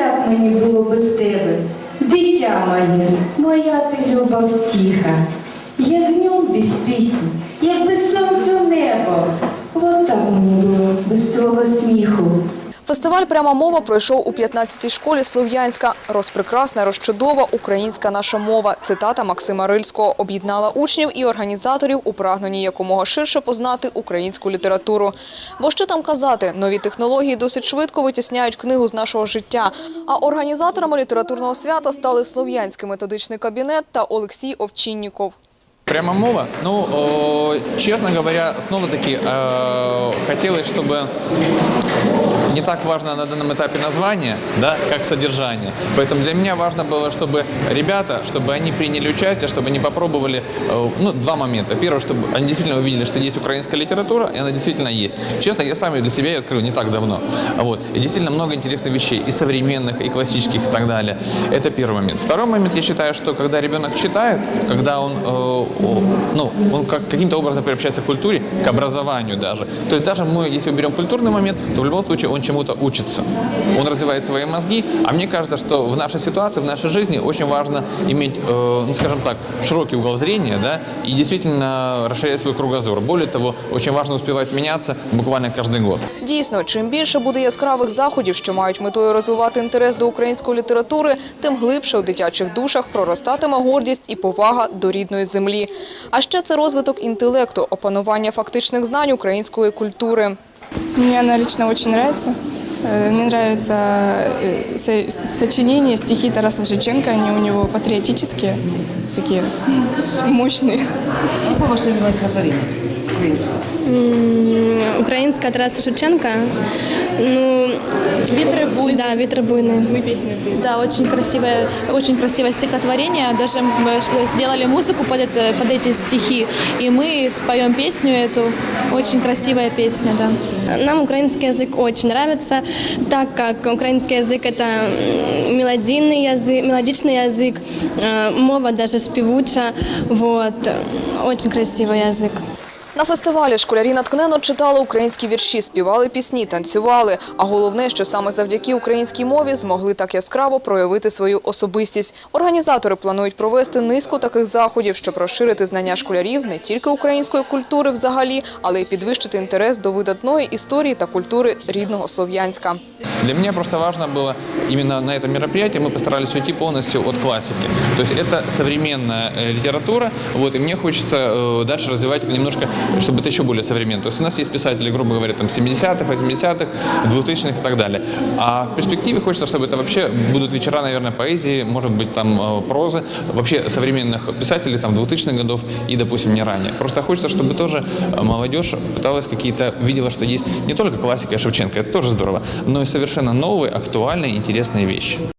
як мені було без тебе, дитя моє, моя ти люба втіха, як днем без пісні, як без сонцю небо. Вот так мені було без твого сміху. Фестиваль Пряма мова пройшов у 15-й школі Слов'янська. Розпрекрасна, розчудова українська наша мова. Цитата Максима Рильського об'єднала учнів і організаторів у прагненні якомога ширше познати українську літературу. Бо що там казати, нові технології досить швидко витісняють книгу з нашого життя. А організаторами літературного свята стали Слов'янський методичний кабінет та Олексій Овчинніков. Прямо мова? Ну, э, честно говоря, снова-таки э, хотелось, чтобы не так важно на данном этапе название, да, как содержание. Поэтому для меня важно было, чтобы ребята, чтобы они приняли участие, чтобы они попробовали, э, ну, два момента. Первое, чтобы они действительно увидели, что есть украинская литература, и она действительно есть. Честно, я сам ее для себя открыл не так давно. Вот. И действительно много интересных вещей, и современных, и классических, и так далее. Это первый момент. Второй момент, я считаю, что когда ребенок читает, когда он, э, ну, он как, каким-то образом приобщается к культуре, к образованию даже, то есть даже мы, если уберем культурный момент, то в любом случае он чему-то учится. Он развивает свои мозги, а мне кажется, что в нашей ситуации, в нашей жизни очень важно иметь, э, ну, скажем так, широкий угол зрения, да, и действительно расширять свой кругозор. Более того, очень важно успевать меняться буквально каждый год. Дійсно, чим більше буде яскравих заходів, що мають метою розвивати інтерес до української літератури, тим глибше у дитячих душах проростатиме гордість і повага до рідної землі. А ще це розвиток інтелекту, опанування фактичних знань української культури. Мне она лично очень нравится. Э, Мне нравятся э, со- сочинения, стихи Тараса Шевченко. Они у него патриотические, такие мощные. Яка ваша любимая стихотворення українська? Українська Тараса Шевченка. Ну, Ветры буйные. да, «Ветры буйные». Мы песни пели. Да, очень красивое, очень красивое стихотворение. Даже мы ш- сделали музыку под, это, под эти стихи, и мы споем песню эту. Очень красивая песня, да. Нам украинский язык очень нравится, так как украинский язык – это м, мелодийный язык, мелодичный язык, э, мова даже спевуча, вот. Очень красивый язык. На фестивалі школярі натхнено читали українські вірші, співали пісні, танцювали. А головне, що саме завдяки українській мові змогли так яскраво проявити свою особистість. Організатори планують провести низку таких заходів, щоб розширити знання школярів не тільки української культури взагалі, але й підвищити інтерес до видатної історії та культури рідного Слов'янська. Для меня просто важно было именно на этом мероприятии мы постарались уйти полностью от классики. То есть это современная э, литература, вот, и мне хочется э, дальше развивать это немножко, чтобы это еще более современно. То есть у нас есть писатели, грубо говоря, там 70-х, 80-х, 2000-х и так далее. А в перспективе хочется, чтобы это вообще будут вечера, наверное, поэзии, может быть, там э, прозы, вообще современных писателей там 2000-х годов и, допустим, не ранее. Просто хочется, чтобы тоже молодежь пыталась какие-то, видела, что есть не только классика Шевченко, это тоже здорово, но и совершенно новые, актуальные, интересные вещи.